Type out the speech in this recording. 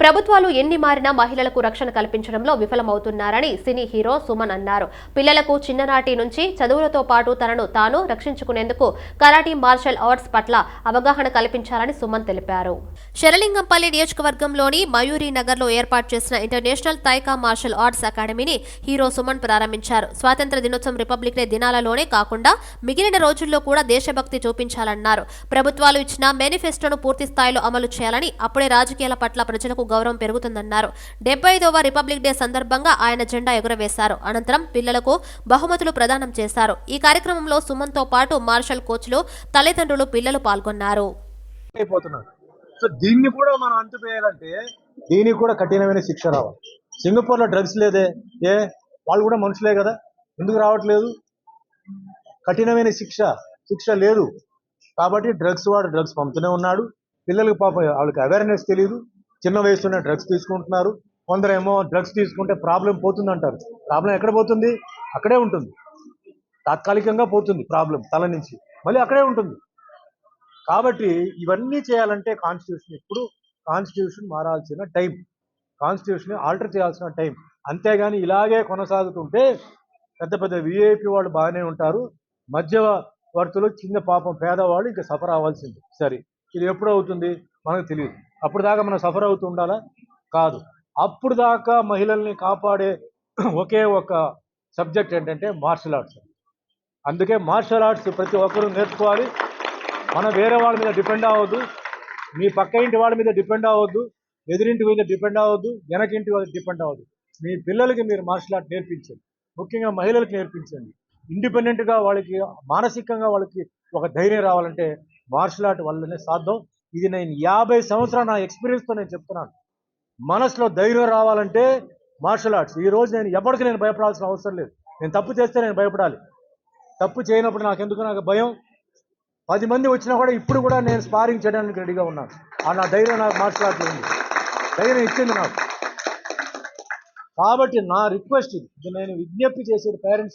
ప్రభుత్వాలు ఎన్ని మారినా మహిళలకు రక్షణ కల్పించడంలో విఫలమవుతున్నారని సినీ హీరో సుమన్ అన్నారు. పిల్లలకు చిన్ననాటి నుంచి చదువులతో పాటు తనను తాను రక్షించుకునేందుకు కరాటీ మార్షల్ ఆర్ట్స్ పట్ల అవగాహన కల్పించాలని సుమన్ తెలిపారు. శరలింగంపల్లి నియోజకవర్గంలోని మయూరి నగర్లో ఏర్పాటు చేసిన ఇంటర్నేషనల్ తైకా మార్షల్ ఆర్ట్స్ అకాడమీని హీరో సుమన్ ప్రారంభించారు. స్వాతంత్ర దినోత్సవం రిపబ్లిక్ డే దినాలలోనే కాకుండా మిగిలిన రోజుల్లో కూడా దేశభక్తి చూపించాలన్నారు. ప్రభుత్వాలు ఇచ్చిన మేనిఫెస్టోను పూర్తి స్థాయిలో అమలు చేయాలని అప్పుడే రాజకీయాల పట్ల ప్రజలకు గౌరవం పెరుగుతుందన్నారు. డెబ్బై ఐదవ రిపబ్లిక్ డే సందర్భంగా ఆయన జెండా ఎగురవేశారు. అనంతరం పిల్లలకు బహుమతులు ప్రదానం చేశారు. ఈ కార్యక్రమంలో సుమన్తో పాటు మార్షల్ కోచ్లు తల్లిదండ్రులు పిల్లలు పాల్గొన్నారు. అయిపోతున్నారు. సో దీన్ని కూడా మనం అంతుపేయాలంటే దీనికి కూడా కఠినమైన శిక్ష రావాలి. సింగపూర్లో డ్రగ్స్ లేదే? ఏ? వాళ్ళు కూడా మనుషులే కదా? ఎందుకు రావట్లేదు? కఠినమైన శిక్ష శిక్ష లేదు. కాబట్టి డ్రగ్స్ వాడు డ్రగ్స్ పంపుతూనే ఉన్నాడు. పిల్లలకు పాప వాళ్ళకి అవేర్నెస్ తెలియదు చిన్న వయసులోనే డ్రగ్స్ తీసుకుంటున్నారు. కొందరేమో డ్రగ్స్ తీసుకుంటే ప్రాబ్లం పోతుంది అంటారు ప్రాబ్లం ఎక్కడ పోతుంది? అక్కడే ఉంటుంది. తాత్కాలికంగా పోతుంది ప్రాబ్లం తల నుంచి. మళ్ళీ అక్కడే ఉంటుంది. కాబట్టి ఇవన్నీ చేయాలంటే కాన్స్టిట్యూషన్ ఇప్పుడు కాన్స్టిట్యూషన్ మారాల్సిన టైం కాన్స్టిట్యూషన్ ఆల్టర్ చేయాల్సిన టైం అంతేగాని ఇలాగే కొనసాగుతుంటే పెద్ద పెద్ద విఐపి వాళ్ళు బాగానే ఉంటారు. మధ్యవర్తులు చిన్న పాపం పేదవాళ్ళు ఇంకా సఫర్ అవ్వాల్సింది. సరే ఇది ఎప్పుడు అవుతుంది? మనకు తెలియదు. అప్పుడు దాకా మనం సఫర్ అవుతూ ఉండాలా? కాదు. అప్పుడు దాకా మహిళల్ని కాపాడే ఒకే ఒక సబ్జెక్ట్ ఏంటంటే మార్షల్ ఆర్ట్స్. అందుకే మార్షల్ ఆర్ట్స్ ప్రతి ఒక్కరూ నేర్చుకోవాలి. మనం వేరే వాళ్ళ మీద డిపెండ్ అవ్వద్దు. మీ పక్క ఇంటి వాళ్ళ మీద డిపెండ్ అవ్వద్దు. ఎదురింటి మీద డిపెండ్ అవ్వద్దు. వెనకింటి వాళ్ళకి డిపెండ్ అవ్వద్దు. మీ పిల్లలకి మీరు మార్షల్ ఆర్ట్ నేర్పించండి. ముఖ్యంగా మహిళలకు నేర్పించండి. ఇండిపెండెంట్గా వాళ్ళకి మానసికంగా వాళ్ళకి ఒక ధైర్యం రావాలంటే మార్షల్ ఆర్ట్ వల్లనే సాధ్యం. ఇది నేను యాభై సంవత్సరాల నా ఎక్స్పీరియన్స్తో నేను చెప్తున్నాను. మనసులో ధైర్యం రావాలంటే మార్షల్ ఆర్ట్స్. ఈ రోజు నేను ఎవరికి నేను భయపడాల్సిన అవసరం లేదు. నేను తప్పు చేస్తే నేను భయపడాలి. తప్పు చేయనప్పుడు నాకు ఎందుకు నాకు భయం? పది మంది వచ్చినా కూడా ఇప్పుడు కూడా నేను స్పారింగ్ చేయడానికి రెడీగా ఉన్నాను. ఆ నా ధైర్యం నాకు మార్షల్ ఆర్ట్స్ ఉంది. ధైర్యం ఇచ్చింది నాకు. కాబట్టి నా రిక్వెస్ట్ ఇది. ఇది నేను విజ్ఞప్తి చేసేది పేరెంట్స్